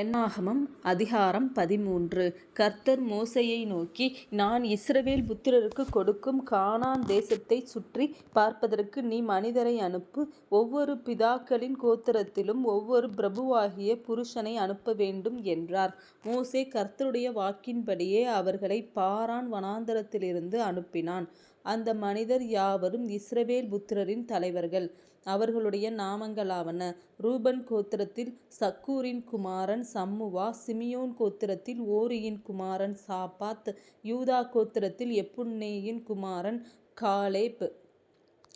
என்னாகமம் அதிகாரம் பதிமூன்று கர்த்தர் மோசேயை நோக்கி நான் இஸ்ரவேல் புத்திரருக்கு கொடுக்கும் கானான் தேசத்தைச் சுற்றி பார்ப்பதற்கு நீ மனிதரை அனுப்பு ஒவ்வொரு பிதாக்களின் கோத்திரத்திலும் ஒவ்வொரு பிரபுவாகிய புருஷனை அனுப்ப வேண்டும் என்றார். மோசே கர்த்தருடைய வாக்கின்படியே அவர்களை பாரான் வனாந்தரத்திலிருந்து அனுப்பினான். அந்த மனிதர் யாவரும் இஸ்ரவேல் புத்திரரின் தலைவர்கள். அவர்களுடைய நாமங்களாவன. ரூபன் கோத்திரத்தில் சக்கூரின் குமாரன் சம்முவா சிமியோன் கோத்திரத்தில் ஓரியின் குமாரன் சாப்பாத் யூதா கோத்திரத்தில் எப்புன்னேயின் குமாரன் காலேப்.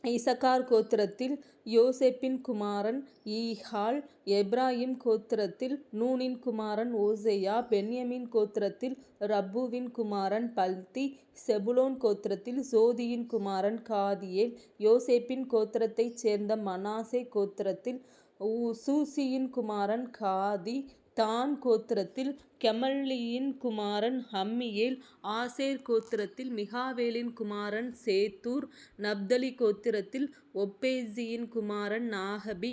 இசக்கார் கோத்திரத்தில் யோசேப்பின் குமாரன் ஈஹால் எப்ராஹிம் கோத்திரத்தில் நூனின் குமாரன் ஓசேயா பென்யமின் கோத்திரத்தில் ரப்புவின் குமாரன் பல்த்தி செபுலோன் கோத்திரத்தில் சோதியின் குமாரன் காதியேல் யோசேப்பின் கோத்திரத்தைச் சேர்ந்த மனாசே கோத்திரத்தில் சூசியின் குமாரன் காதி தான் கோத்திரத்தில் கெமல்லியின் குமாரன் ஹம்மியேல் ஆசேர் கோத்திரத்தில் மிகாவேலின் குமாரன் சேத்தூர் நப்தலி கோத்திரத்தில் ஒப்பேசியின் குமாரன் நாகபி.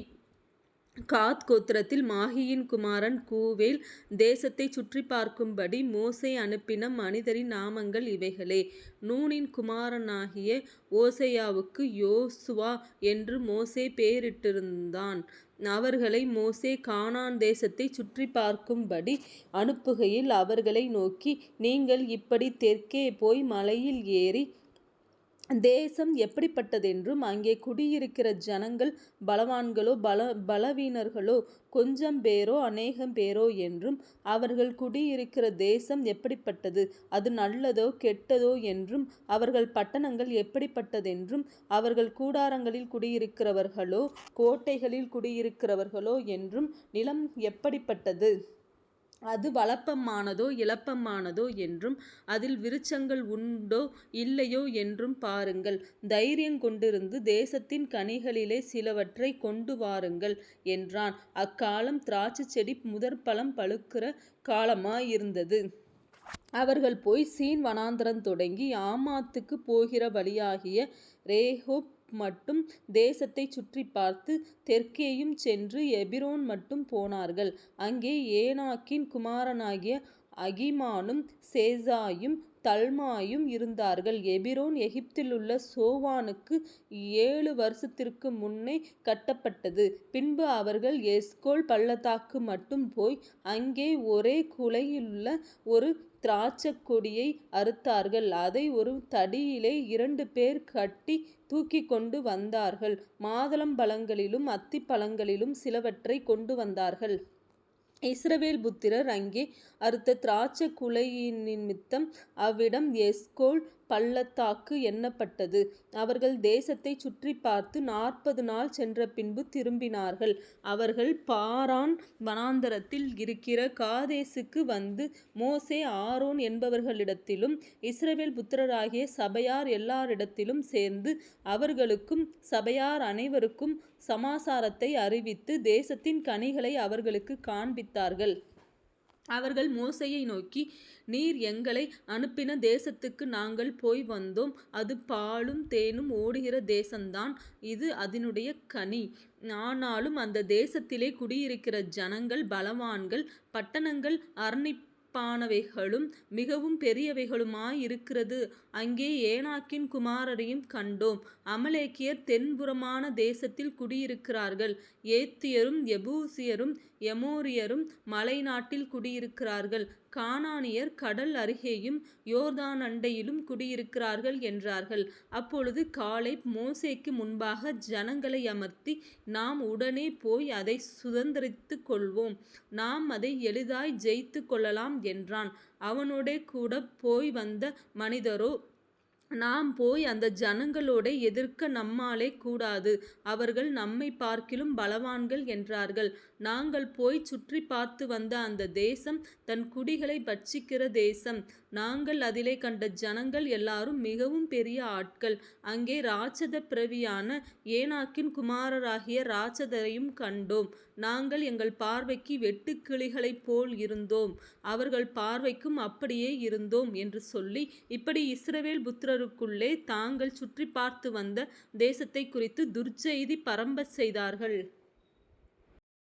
காத் கோத்திரத்தில் மாகியின் குமாரன் கூவேல் தேசத்தைச் சுற்றி பார்க்கும்படி மோசை அனுப்பின மனிதரின் நாமங்கள் இவைகளே. நூனின் குமாரனாகிய ஓசையாவுக்கு யோசுவா என்று மோசே பெயரிட்டிருந்தான். அவர்களை மோசே கானான் தேசத்தைச் சுற்றி பார்க்கும்படி அனுப்புகையில் அவர்களை நோக்கி நீங்கள் இப்படி தெற்கே போய் மலையில் ஏறி தேசம் எப்படிப்பட்டதென்றும் அங்கே குடியிருக்கிற ஜனங்கள் பலவான்களோ பல பலவீனர்களோ கொஞ்சம் பேரோ அநேகம் பேரோ என்றும் அவர்கள் குடியிருக்கிற தேசம் எப்படிப்பட்டது அது நல்லதோ கெட்டதோ என்றும் அவர்கள் பட்டணங்கள் எப்படிப்பட்டதென்றும் அவர்கள் கூடாரங்களில் குடியிருக்கிறவர்களோ கோட்டைகளில் குடியிருக்கிறவர்களோ என்றும் நிலம் எப்படிப்பட்டது? அது வளப்பமானதோ இளப்பமானதோ என்றும் அதில் விருட்சங்கள் உண்டோ இல்லையோ என்றும் பாருங்கள் தைரியங்கொண்டிருந்து தேசத்தின் கனிகளிலே சிலவற்றைக் கொண்டு வாருங்கள் என்றான். அக்காலம் திராட்சை செடி முதற்பழம் பழுக்கிற காலமாயிருந்தது. அவர்கள் போய் சீன் வனாந்தரம் தொடங்கி ஆமாத்துக்குப் போகிற வழியாகிய ரேஹோப் மட்டும் தேசத்தைச் சுற்றி பார்த்து தெற்கேயும் சென்று எபிரோன் மட்டும் போனார்கள். அங்கே ஏனாக்கின் குமாரனாகிய அகிமானும் சேசாயும் தல்மாயும் இருந்தார்கள். எபிரோன் எகிப்திலுள்ள சோவானுக்கு ஏழு வருஷத்திற்கு முன்னே கட்டப்பட்டது. பின்பு அவர்கள் எஸ்கோல் பள்ளத்தாக்கு மட்டும் போய் அங்கே ஒரே குலையிலுள்ள ஒரு திராட்சைக் கொடியை அறுத்தார்கள் அதை ஒரு தடியிலே இரண்டு பேர் கட்டித் தூக்கிக்கொண்டு வந்தார்கள் மாதுளம்பழங்களிலும் அத்திப்பழங்களிலும் சிலவற்றைக் கொண்டு வந்தார்கள். இஸ்ரவேல் புத்திரர் அங்கே அறுத்த திராட்சைக் குலையினிமித்தம் அவ்விடம் எஸ்கோல் பள்ளத்தாக்கு எண்ணப்பட்டது அவர்கள் தேசத்தைச் சுற்றி பார்த்து நாற்பது நாள் சென்ற பின்பு திரும்பினார்கள். அவர்கள் பாரான் வனாந்தரத்தில் இருக்கிற காதேசுக்கு வந்து மோசே ஆரோன் என்பவர்களிடத்திலும் இஸ்ரவேல் புத்திரராகிய சபையார் எல்லாரிடத்திலும் சேர்ந்து அவர்களுக்கும் சபையார் அனைவருக்கும் சமாசாரத்தை அறிவித்து தேசத்தின் கனிகளை அவர்களுக்கு காண்பித்தார்கள். அவர்கள் மோசையை நோக்கி நீர் எங்களை அனுப்பின தேசத்துக்கு நாங்கள் போய் வந்தோம் அது பாலும் தேனும் ஓடுகிற தேசந்தான் இது அதனுடைய கனி. ஆனாலும் அந்த தேசத்திலே குடியிருக்கிற ஜனங்கள் பலவான்கள் பட்டணங்கள் பானவைகளும் மிகவும் பெரியவைகளுமாயிருக்கிறது. அங்கே ஏனாக்கின் குமாரரையும் கண்டோம். அமலேக்கியர் தென்புறமான தேசத்தில் குடியிருக்கிறார்கள். ஏத்தியரும் எபூசியரும் எமோரியரும் மலைநாட்டில் குடியிருக்கிறார்கள். கானானியர் கடல் அருகேயும் யோர்தானண்டையிலும் குடியிருக்கிறார்கள் என்றார்கள். அப்பொழுது காலை மோசேக்கு முன்பாக ஜனங்களை அமர்த்தி நாம் உடனே போய் அதை சுதந்திரித்து கொள்வோம் நாம் அதை எளிதாய் ஜெயித்துக் கொள்ளலாம் என்றான். அவனோடே கூட போய் வந்த மனிதரோ நாம் போய் அந்த ஜனங்களோட எதிர்க்க நம்மாலே கூடாது அவர்கள் நம்மைப் பார்க்கிலும் பலவான்கள் என்றார்கள். நாங்கள் போய் சுற்றி பார்த்து வந்த அந்த தேசம் தன் குடிகளை பட்சிக்கிற தேசம். நாங்கள் அதிலே கண்ட ஜனங்கள் எல்லாரும் மிகவும் பெரிய ஆட்கள். அங்கே ராட்சத பிறவியான ஏனாக்கின் குமாரராகிய ராட்சதரையும் கண்டோம். நாங்கள் எங்கள் பார்வைக்கு வெட்டுக்கிளிகளைப் போல் இருந்தோம் அவர்கள் பார்வைக்கும் அப்படியே இருந்தோம் என்று சொல்லி இப்படி இஸ்ரவேல் புத்திரர் புத்திரருக்குள்ளே தாங்கள் சுற்றிப் பார்த்து வந்த தேசத்தைக்குறித்துத் துர்ச்செய்தி பரம்பச் செய்தார்கள்.